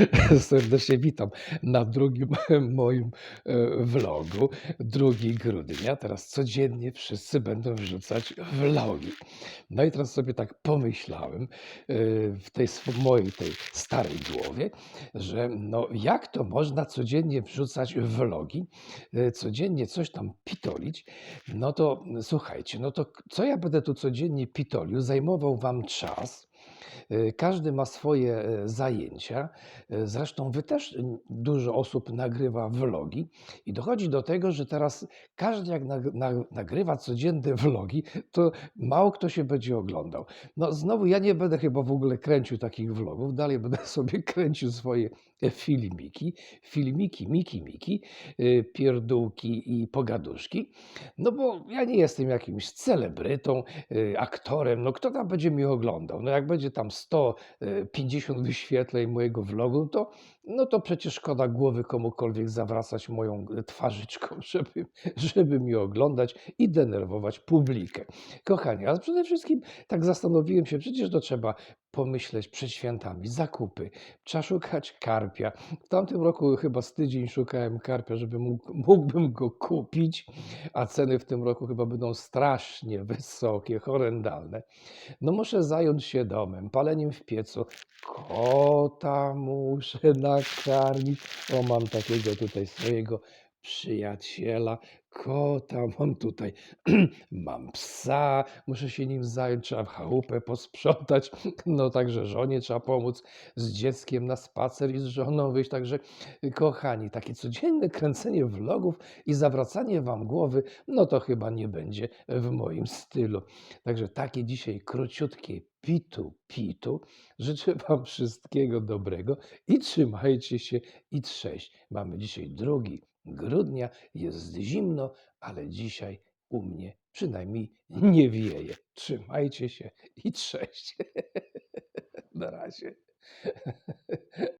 Serdecznie witam na drugim moim, e, vlogu. 2 grudnia. Teraz codziennie wszyscy będą wrzucać vlogi. No i teraz sobie tak pomyślałem, e, w tej mojej tej starej głowie, że no jak to można codziennie wrzucać vlogi, e, codziennie coś tam pitolić. No to słuchajcie, no to co ja będę tu codziennie pitolił, zajmował wam czas. E, każdy ma swoje, e, zajęcia. E, zresztą wy też dużo osób nagrywa vlogi i dochodzi do tego, że teraz każdy jak nag nag nagrywa codzienne vlogi, to mało kto się będzie oglądał. No znowu ja nie będę chyba w ogóle kręcił takich vlogów, dalej będę sobie kręcił swoje, e, filmiki, filmiki, miki, miki, y, pierdółki i pogaduszki. No bo ja nie jestem jakimś celebrytą, y, aktorem, no kto tam będzie mnie oglądał? No jak będzie tam 100, e, 50 wyświetleń mojego vlogu, to no to przecież szkoda głowy komukolwiek zawracać moją, twarzyczką, żeby żeby mnie oglądać i denerwować publikę. Kochani, ale przede wszystkim tak zastanowiłem się, przecież to trzeba pomyśleć przed świętami, zakupy, trzeba szukać karpia. W tamtym roku chyba z tydzień szukałem karpia, żeby mógł mógłbym go kupić, a ceny w tym roku chyba będą strasznie wysokie, horrendalne. No muszę zająć się domem, paleniem w piecu, kota muszę nakarmić. O, mam takiego tutaj swojego przyjaciela, kota mam tutaj, mam psa, muszę się nim zająć, trzeba chałupę posprzątać, no także żonie trzeba pomóc, z dzieckiem na spacer i z żoną wyjść. Także, kochani, takie codzienne kręcenie vlogów i zawracanie wam głowy, no to chyba nie będzie w moim stylu. Także takie dzisiaj króciutkie pitu pitu. Życzę wam wszystkiego dobrego i trzymajcie się i cześć. Mamy dzisiaj 2 grudnia, jest zimno, ale dzisiaj u mnie przynajmniej nie wieje. Trzymajcie się i cześć. Na razie.